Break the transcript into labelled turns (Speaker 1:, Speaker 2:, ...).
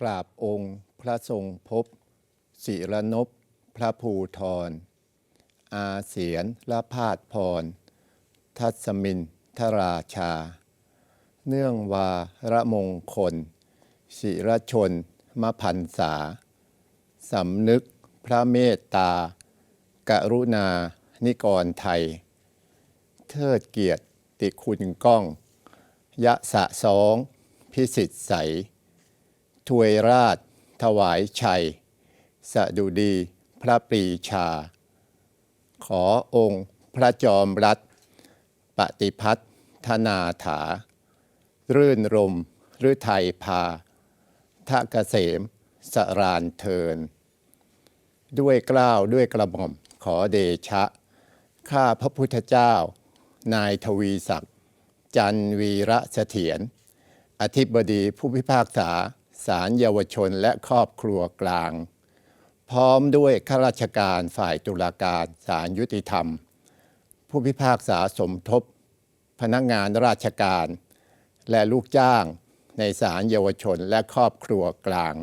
Speaker 1: กราบองค์ พระทรงพบศิรนพพระภูทร อาเสียนละพาดพร ทัศมินทราชา เนื่องวาระมงคล ศิรชนมพันษาสำนึกพระเมตตา กรุณา นิกรไทย เทิดเกียรติคุณก้อง ยะสะสอง พิสิทธิ์ใส ถวยราช ถวายชัย สดุดีพระปรีชา ขอองค์พระจอมรัตปฏิพัฒธนาถา รื่นรมฤทัยพาทะเกษมสรานเทิน ด้วยกล้าวด้วยกระหม่อมขอเดชะ ข้าพระพุทธเจ้า นายทวีศักดิ์จันวีระเสถียรอธิบดีผู้พิพากษา ศาลเยาวชนและครอบครัวกลาง พร้อมด้วยข้าราชการฝ่ายตุลาการศาลยุติธรรม ผู้พิพากษาสมทบ พนักงานราชการ และลูกจ้างในศาลเยาวชนและครอบครัวกลาง